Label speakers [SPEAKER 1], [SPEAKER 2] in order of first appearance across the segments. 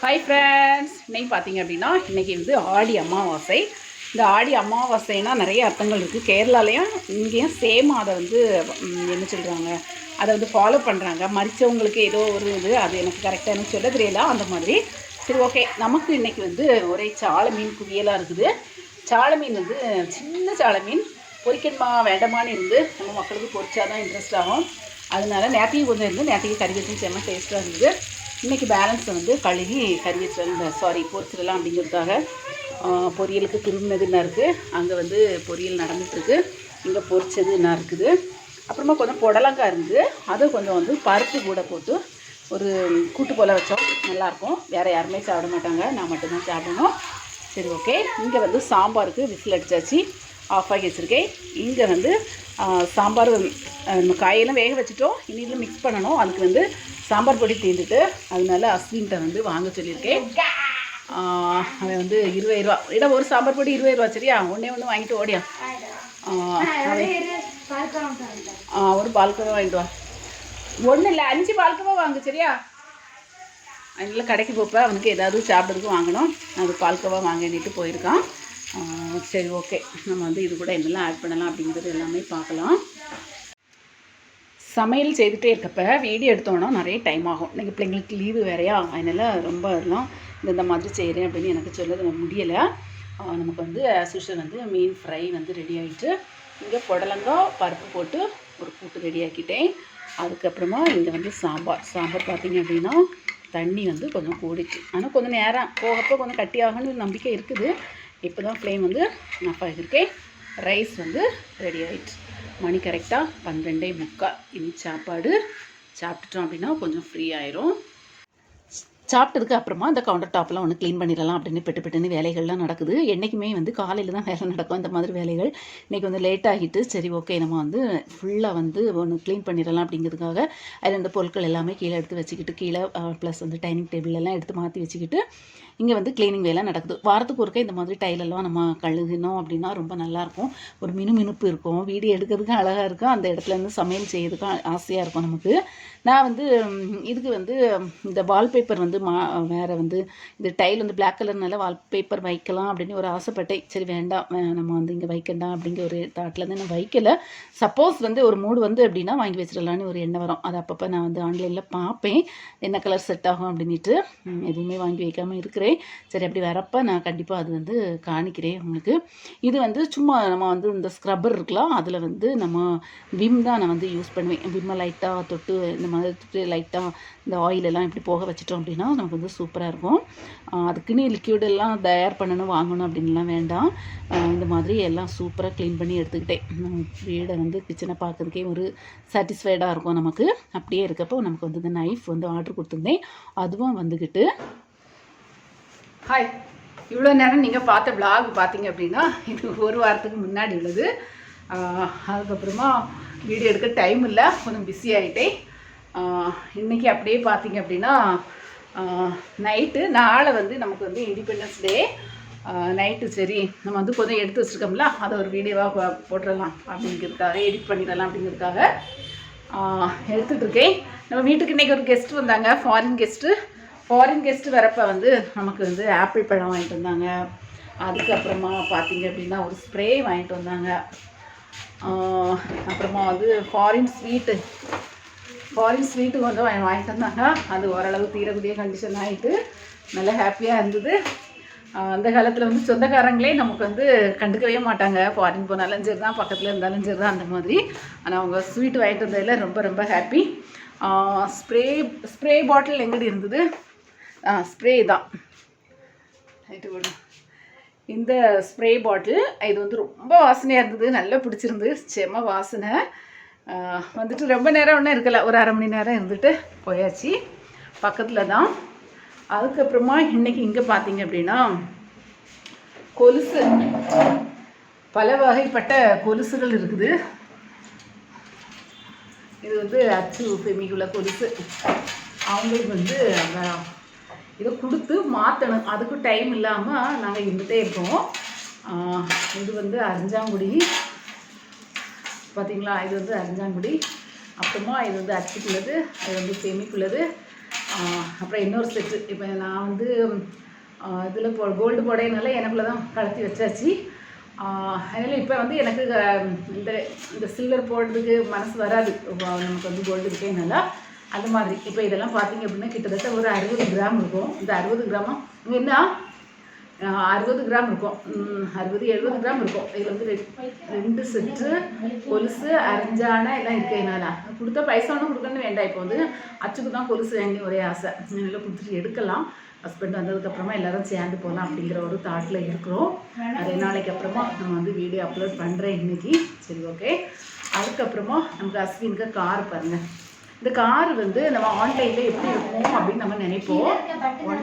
[SPEAKER 1] Hi friends இன்னைக்கு பார்த்தீங்க அப்படின்னா இன்றைக்கி வந்து ஆடி அமாவாசை. இந்த ஆடி அமாவாசைனா நிறைய அர்த்தங்கள் இருக்குது கேரளாலையும் இங்கேயும் சேம் அதை வந்து என்ன சொல்கிறாங்க அதை வந்து ஃபாலோ பண்ணுறாங்க மறித்தவங்களுக்கு ஏதோ ஒரு இது அது எனக்கு கரெக்டாக எனக்கு சொல்ல தெரியல. அந்த மாதிரி. சரி ஓகே நமக்கு இன்றைக்கி வந்து ஒரே சாலை மீன் குவியலாக இருக்குது. சாலை மீன் வந்து சின்ன சாலை மீன். பொரிக்கணுமா வேண்டாமான்னு இருந்து நம்ம மக்களுக்கு பொரிச்சா தான் இன்ட்ரெஸ்ட் ஆகும். அதனால நேற்றையும் கொஞ்சம் இருந்து நேற்றைக்கு கறி வச்சு செம்ம டேஸ்ட்டாக இருந்தது. இன்றைக்கி பேலன்ஸை வந்து கழுகி கறி வச்சிடலாம் சாரி பொரிச்சிடலாம் அப்படிங்கிறதுக்காக பொரியலுக்கு பொரியலுக்கு திரும்பினதுன்னா இருக்குது அங்கே வந்து பொரியல் நடந்துட்டுருக்கு. இங்கே பொரிச்சது என்ன இருக்குது? அப்புறமா கொஞ்சம் புடலங்காய் இருந்து அதை கொஞ்சம் வந்து பருப்பு கூட போட்டு ஒரு கூட்டு போல் வச்சோம். நல்லாயிருக்கும். வேறு யாருமே சாப்பிட மாட்டாங்க. நான் மட்டும்தான் சாப்பிடணும். சரி ஓகே இங்கே வந்து சாம்பாருக்கு விசில் அடித்தாச்சு ஆஃப் ஆகி வச்சுருக்கேன். இங்கே வந்து சாம்பார் நம்ம காயெல்லாம் வேக வச்சுட்டோம். இனியில் மிக்ஸ் பண்ணணும். அதுக்கு வந்து சாம்பார் பொடி தீர்ந்துட்டு அதனால அஸ்வின்கிட்ட வந்து வாங்க சொல்லியிருக்கேன். அவன் வந்து இருபது ரூபா. இட ஒரு சாம்பார் பொடி இருபது ரூபா சரியா? ஒன்றே ஒன்று வாங்கிட்டு ஓடியா? ஆ, ஒரு பால்கோவா வாங்கிட்டு வா. ஒன்றும் இல்லை அஞ்சு பால்கோவா வாங்கு சரியா? அதனால கடைக்கு போப்ப அவனுக்கு ஏதாவது சாப்பிட்றதுக்கு வாங்கணும். அது பால்கோவா வாங்கிட்டு போயிருக்கான். சரி ஓகே நம்ம வந்து இது கூட என்னெல்லாம் ஆட் பண்ணலாம் அப்படிங்கிறது எல்லாமே பார்க்கலாம். சமையல் செய்துகிட்டே இருக்கப்ப வீடியோ எடுத்தோன்னா நிறைய டைம் ஆகும். இன்றைக்கி பிள்ளைங்களுக்கு லீவு வேறையா? அதனால் ரொம்ப இதெல்லாம் இந்த மாதிரி செய்கிறேன் அப்படின்னு எனக்கு சொல்ல முடியலை. நமக்கு வந்து ஆஸ் வந்து மீன் ஃப்ரை வந்து ரெடி ஆகிட்டு இங்கே புடலங்காய் பருப்பு போட்டு ஒரு கூட்டு ரெடி ஆக்கிட்டேன். அதுக்கப்புறமா இங்கே வந்து சாம்பார். சாம்பார் பார்த்திங்க அப்படின்னா தண்ணி வந்து கொஞ்சம் கூடிச்சு. ஆனால் கொஞ்சம் நேரம் போகப்போ கொஞ்சம் கட்டி ஆகணும்னு நம்பிக்கை இருக்குது. இப்போ தான் ஃப்ளேம் வந்து ஆஃப் ஆகியிருக்கேன் ரைஸ் வந்து ரெடி ஆகிடுச்சு மணி கரெக்டாக பன்னெண்டே முக்கால். இனி சாப்பாடு சாப்பிட்டுட்டோம் அப்படின்னா கொஞ்சம் ஃப்ரீ ஆயிரும். சாப்பிட்டதுக்கு அப்புறமா அந்த கவுண்டர் டாப்லாம் ஒன்று க்ளீன் பண்ணிடலாம் அப்படின்னு பெட்டு பெட்டுன்னு வேலைகள்லாம் நடக்குது. என்றைக்குமே வந்து காலையில் தான் வேலை நடக்கும் அந்த மாதிரி வேலைகள். இன்றைக்கி வந்து லேட் ஆகிட்டு சரி ஓகே நம்ம வந்து ஃபுல்லாக வந்து ஒன்று க்ளீன் பண்ணிடலாம் அப்படிங்கிறதுக்காக அதில் இந்த பொருட்கள் எல்லாமே கீழே எடுத்து வச்சுக்கிட்டு கீழே ப்ளஸ் வந்து டைனிங் டேபிள் எல்லாம் எடுத்து மாற்றி வச்சுக்கிட்டு இங்கே வந்து க்ளீனிங் வேலை நடக்குது. வாரத்துக்கு ஒருக்கா இந்த மாதிரி டைலெல்லாம் நம்ம கழுகினோம் அப்படின்னா ரொம்ப நல்லாயிருக்கும் ஒரு மினுமினுப்பு இருக்கும். வீடியோ எடுக்கிறதுக்கு அழகாக இருக்கும். அந்த இடத்துல இருந்து சமையல் செய்யறதுக்கும் ஆசையாக இருக்கும் நமக்கு. நான் வந்து இதுக்கு வந்து இந்த வால்பேப்பர் வந்து மா வேறு வந்து இந்த டைல் வந்து பிளாக் கலர்னால வால்பேப்பர் வைக்கலாம் அப்படின்னு ஒரு ஆசைப்பட்டேன். சரி வேண்டாம். நம்ம வந்து இங்கே வைக்கண்டாம் அப்படிங்கிற ஒரு தாட்டில் நான் வைக்கல. சப்போஸ் வந்து ஒரு மூடு வந்து அப்படின்னா வாங்கி வச்சிடலான்னு ஒரு எண்ணம் வரும். அது அப்பப்போ நான் வந்து ஆன்லைனில் பார்ப்பேன். என்ன கலர் செட் ஆகும் அப்படின்ட்டு எதுவுமே வாங்கி வைக்காமல் இருக்கிறேன். சரி அப்படி வரப்போ நான் கண்டிப்பாக அது வந்து காணிக்கிறேன் உங்களுக்கு. இது வந்து சும்மா நம்ம வந்து இந்த ஸ்க்ரப்பர் இருக்கலாம். அதில் வந்து நம்ம விம் தான் நான் வந்து யூஸ் பண்ணுவேன். விம்மை லைட்டாக தொட்டு இந்த மாதிரி லைட்டாக இந்த ஆயில் எல்லாம் இப்படி போக வச்சிட்டோம் அப்படின்னா நமக்கு வந்து சூப்பராக இருக்கும். அதுக்குன்னு லிக்யூடெல்லாம் தயார் பண்ணணும் வாங்கணும் அப்படின்லாம் வேண்டாம். இந்த மாதிரி எல்லாம் சூப்பராக க்ளீன் பண்ணி எடுத்துக்கிட்டேன். வீடை வந்து கிச்சனை பார்க்கறதுக்கே ஒரு சாட்டிஸ்ஃபைடாக இருக்கும் நமக்கு. அப்படியே இருக்கப்போ நமக்கு வந்து இந்த நைஃப் வந்து ஆர்டர் கொடுத்துருந்தேன். அதுவும் வந்துக்கிட்டு ஹாய் இவ்வளோ நேரம் நீங்கள் பார்த்த vlog பார்த்தீங்க அப்படின்னா இது ஒரு வாரத்துக்கு முன்னாடி உள்ளது. அதுக்கப்புறமா வீடியோ எடுக்க டைம் இல்லை கொஞ்சம் பிஸி ஆகிட்டேன் இன்றைக்கி அப்படியே பார்த்தீங்க அப்படின்னா நைட்டு நாளை வந்து நமக்கு வந்து இண்டிபெண்டன்ஸ் டே நைட்டு சரி நம்ம வந்து கொஞ்சம் எடுத்து வச்சுருக்கோம்ல அதை ஒரு வீடியோவாக போட்டுடலாம் அப்படிங்கிறதுக்காக எடிட் பண்ணிடலாம் அப்படிங்கிறதுக்காக எடுத்துகிட்ருக்கேன் நம்ம வீட்டுக்கு இன்றைக்கி ஒரு கெஸ்ட் வந்தாங்க ஃபாரின் கெஸ்ட்டு ஃபாரின் கெஸ்ட்டு வரப்போ வந்து நமக்கு வந்து ஆப்பிள் பழம் வாங்கிட்டு வந்தாங்க. அதுக்கப்புறமா பார்த்தீங்க அப்படின்னா ஒரு ஸ்ப்ரே வாங்கிட்டு வந்தாங்க. அப்புறமா வந்து ஃபாரின் ஸ்வீட்டு ஃபாரின் ஸ்வீட்டு கொஞ்சம் வாங்கிட்டு வந்தாங்க. அது ஓரளவு தீரக்கூடிய கண்டிஷன் ஆகிட்டு நல்லா ஹாப்பியாக இருந்தது. அந்த காலத்தில் வந்து சொந்தக்காரங்களே நமக்கு வந்து கண்டுக்கவே மாட்டாங்க. ஃபாரின் போனாலும் சரி தான் பக்கத்தில் இருந்தாலும் சரி தான் அந்த மாதிரி. ஆனால் அவங்க ஸ்வீட் வாங்கிட்டு வந்ததில் ரொம்ப ரொம்ப ஹாப்பி ஸ்ப்ரே ஸ்ப்ரே பாட்டில் எங்கடி இருந்தது? ஆ ஸ்ப்ரே தான். ரைட்டு விடு இந்த ஸ்ப்ரே பாட்டில் இது வந்து ரொம்ப வாசனையாக இருந்தது நல்லா பிடிச்சிருந்து செம வாசனை. வந்துட்டு ரொம்ப நேரம் ஒன்றும் இருக்கலை ஒரு அரை மணி நேரம் இருந்துட்டு போயாச்சு. பக்கத்தில் தான். அதுக்கப்புறமா இன்றைக்கி இங்கே பார்த்தீங்க அப்படின்னா கொலுசு. பல வகைப்பட்ட கொலுசுகள் இருக்குது. இது வந்து அச்சு பெமிக்குள்ள கொலுசு. அவங்களுக்கு வந்து இதை கொடுத்து மாற்றணும் அதுக்கு டைம் இல்லாமல் நாங்கள் இருந்துகிட்டே இருக்கோம். இது வந்து அரிஞ்சாங்குடி. பார்த்தீங்களா இது வந்து அரிஞ்சாங்குடி. அப்புறமா இது வந்து அச்சுக்குள்ளது அது வந்து செமிக்குள்ளது. அப்புறம் இன்னொரு செட்டு இப்போ நான் வந்து இதில் போ கோல்டு போடையனால எனக்குள்ள தான் கலத்தி வச்சாச்சு. அதனால் இப்போ வந்து எனக்கு இந்த இந்த சில்வர் போடுறதுக்கு மனசு வராது. நமக்கு வந்து கோல்டு இருக்கேனால. அந்த மாதிரி. இப்போ இதெல்லாம் பார்த்தீங்க அப்படின்னா கிட்டத்தட்ட ஒரு அறுபது கிராம் இருக்கும். இந்த அறுபது கிராமம் என்ன? அறுபது கிராம் இருக்கும். அறுபது எழுபது கிராம் இருக்கும். இதில் வந்து ரெண்டு செட்டு கொலுசு அரைஞ்சான எல்லாம் இருக்கேனால கொடுத்தா பைசா ஒன்றும் கொடுக்கணும்னு வேண்டாம். இப்போ வந்து அச்சுக்கு தான் கொலுசு வாங்கி ஒரே ஆசை. நல்லா கொடுத்துட்டு எடுக்கலாம். ஹஸ்பண்ட் வந்ததுக்கப்புறமா எல்லாரும் சேர்ந்து போகலாம் அப்படிங்கிற ஒரு தாட்டில் இருக்கிறோம். அதே நாளைக்கு அப்புறமா நம்ம வந்து வீடியோ அப்லோட் பண்ணுறேன் இன்னைக்கு. சரி ஓகே அதுக்கப்புறமா நமக்கு அஸ்வினுக்கு கார் பாருங்கள் இந்த கார் வந்து நம்ம ஆன்லைனில் எப்படி இருக்கும் அப்படின்னு நம்ம நினைப்போம். ஒன்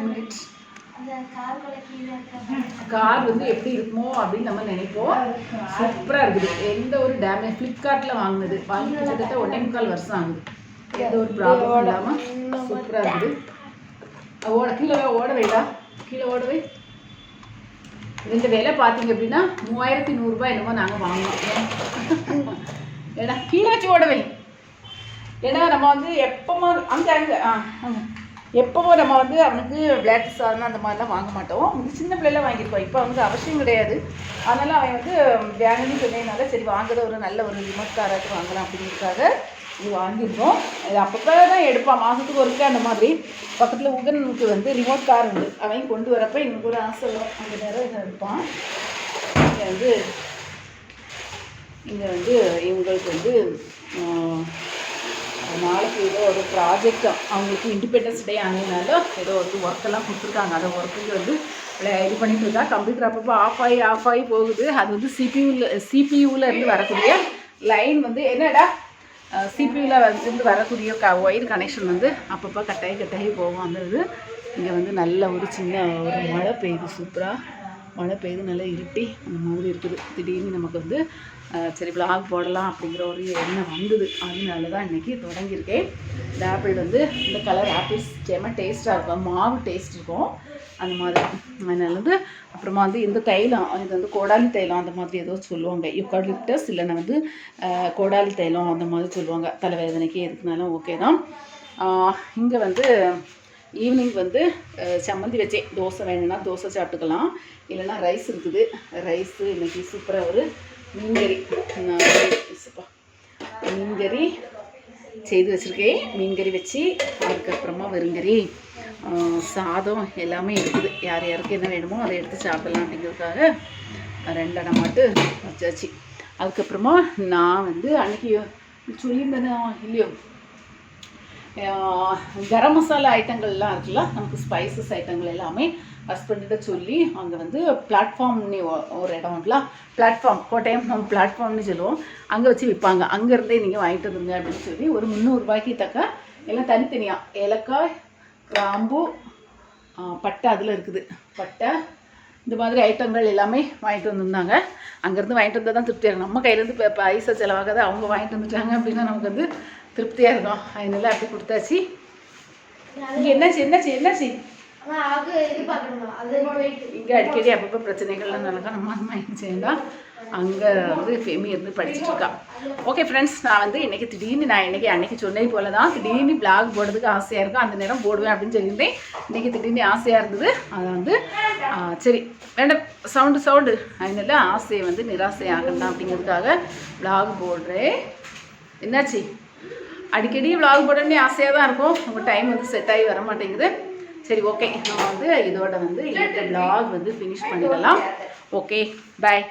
[SPEAKER 1] கார் வந்து எப்படி இருக்குமோ அப்படின்னு நம்ம நினைப்போம். சூப்பராக இருக்குது. எந்த ஒரு டேமேஜ் ஃப்ளிப்கார்ட்டில் வாங்கினது. வாங்கி கிட்டத்தட்ட ஒன்றே முக்கால் வருஷம் ஆகுது. எந்த ஒரு ப்ராப்ளம் இல்லாமல் சூப்பராக இருக்குது. ஓட கீழே வை, ஓட வைடா கீழே ஓட வை. இந்த விலை பார்த்தீங்க அப்படின்னா மூவாயிரத்தி நூறுரூபா என்னமோ நாங்கள் வாங்கினோம் ஏடா கீழே வச்சு ஓட வை. ஏன்னா நம்ம வந்து எப்பமோ அங்கே அங்கே ஆ எப்போவோ நம்ம வந்து அவனுக்கு விளையாட்டு சாதனம் அந்த மாதிரிலாம் வாங்க மாட்டோம். வந்து சின்ன பிள்ளைல வாங்கியிருக்கோம். இப்போ வந்து அவசியம் கிடையாது. அதனால் அவன் வந்து வேணும்னு சொன்னதுனால சரி வாங்குற ஒரு நல்ல ஒரு ரிமோட் காராச்சும் வாங்கலாம் அப்படிங்கிறதுக்காக இது வாங்கியிருக்கோம். இது அப்பப்போ தான் எடுப்பான். மாதத்துக்கு ஒருக்கா அந்த மாதிரி. பக்கத்தில் உகனுக்கு வந்து ரிமோட் கார் உண்டு. அவன் கொண்டு வரப்போ எனக்கு ஒரு ஆசை வரும். அந்த நேரம் இதை எடுப்பான். இங்கே வந்து இங்கே வந்து இவங்களுக்கு வந்து நாளைக்கு ஏதோ ஒரு ப்ராஜெக்ட் அவங்களுக்கு இண்டிபெண்டன்ஸ் டே ஆனதுனால ஏதோ ஒரு ஒர்க்கெல்லாம் கொடுத்துருக்காங்க. அந்த ஒர்க்குக்கு வந்து இது பண்ணிட்டு இருக்கா. கம்ப்யூட்டர் அப்பப்போ ஆஃப் ஆகி ஆஃப் ஆகி போகுது. அது வந்து சிபியூவில் சிபியூவில் இருந்து வரக்கூடிய லைன் வந்து என்னடா? சிபியூவில் இருந்து வரக்கூடிய க ஒயர் கனெக்ஷன் வந்து அப்பப்போ கட்டாயி கட்டாயி போகும். அந்த இது இங்கே வந்து நல்ல ஒரு சின்ன ஒரு மழை பெய்யுது. சூப்பராக மழை பெய்து நல்லா இருட்டி அந்த மாதிரி இருக்குது. திடீர்னு நமக்கு வந்து சரி vlog போடலாம் அப்படிங்கிற ஒரு எண்ணம் வந்தது. அதனால தான் இன்றைக்கி தொடங்கியிருக்கேன். இந்த ஆப்பிள் வந்து இந்த கலர் ஆப்பிள்ஸ் செம்ம டேஸ்ட்டாக இருக்கும். மாவு டேஸ்ட் இருக்கும். அந்த மாதிரி. அதனால வந்து அப்புறமா வந்து இந்த தைலம் இது வந்து கோடாலி தைலம் அந்த மாதிரி ஏதோ சொல்லுவாங்க. யுக்காலிப்டஸ் இல்லைன்னா வந்து கோடாலி தைலம் அந்த மாதிரி சொல்லுவாங்க. தலைவேதனைக்கு எதுக்குனாலும் ஓகே தான். இங்கே வந்து ஈவினிங் வந்து சம்மந்தி வச்சேன். தோசை வேணும்னா தோசை சாப்பிட்டுக்கலாம். இல்லைன்னா ரைஸ் இருக்குது. ரைஸு இன்றைக்கி சூப்பராக ஒரு மீன்கறி. நான் மீன்கறி செய்து வச்சுருக்கேன். மீன்கறி வச்சு அதுக்கப்புறமா வெறுங்கறி சாதம் எல்லாமே இருக்குது. யார் யாருக்கு என்ன வேணுமோ அதை எடுத்து சாப்பிடலாம் அப்படிங்கிறதுக்காக ரெண்டடை மாட்டு வச்சாச்சு. அதுக்கப்புறமா நான் வந்து அன்னைக்கு சொல்லியிருந்தேன் இல்லையோ? கரம் மசாலா ஐட்டங்கள்லாம் இருக்குல்ல நமக்கு ஸ்பைசஸ் ஐட்டங்கள் எல்லாமே ஹஸ்பண்ட்ட சொல்லி அங்கே வந்து பிளாட்ஃபார்ம்னு ஒரு இடம்ல பிளாட்ஃபார்ம் கோட்டயம் நம்ம பிளாட்ஃபார்ம்னு சொல்லுவோம். அங்கே வச்சு விற்பாங்க அங்கேருந்தே நீங்கள் வாங்கிட்டு வந்துங்க அப்படின்னு சொல்லி ஒரு முந்நூறுரூபாய்க்கு தக்க எல்லாம் தனித்தனியாக ஏலக்காய் கிராம்பு பட்டை அதில் இருக்குது. பட்டை இந்த மாதிரி ஐட்டங்கள் எல்லாமே வாங்கிட்டு வந்திருந்தாங்க. அங்கேருந்து வாங்கிட்டு வந்தால் தான் திருப்தியாக நம்ம கையிலேருந்து இப்போ பைசா செலவாகாத அவங்க வாங்கிட்டு வந்துட்டாங்க அப்படின்னா நமக்கு வந்து திருப்தியாக இருக்கும். அதனால அப்படி கொடுத்தாச்சு. இங்கே என்னாச்சு என்னாச்சு என்னாச்சு இங்கே அடிக்கடி அப்பப்போ பிரச்சனைகள்லாம் நடக்கும். நம்ம அந்த மாதிரி செய்யண்டா அங்கே வந்து ஃபெமி இருந்து படிச்சுட்டு இருக்கா. ஓகே ஃப்ரெண்ட்ஸ் நான் வந்து இன்னைக்கு திடீர்னு நான் இன்னைக்கு அன்னைக்கு சொன்னது போல தான் திடீர்னு பிளாக் போடுறதுக்கு ஆசையாக இருக்கும் அந்த நேரம் போடுவேன் அப்படின்னு சொல்லியிருந்தேன். இன்னைக்கு திடீர்னு ஆசையாக இருந்தது. அதை வந்து சரி. வேண்டாம். Sound sound. அதனால ஆசையை வந்து நிராசை ஆகலாம் அப்படிங்கிறதுக்காக பிளாக் போடுறேன். என்னாச்சு? அடிக்கடி vlog போடணும்னு ஆசையாக தான் இருக்கும். உங்கள் டைம் வந்து செட் ஆகி வர மாட்டேங்குது. சரி ஓகே நம்ம வந்து இதோட வந்து இந்த vlog வந்து ஃபினிஷ் பண்ணிடலாம். Okay bye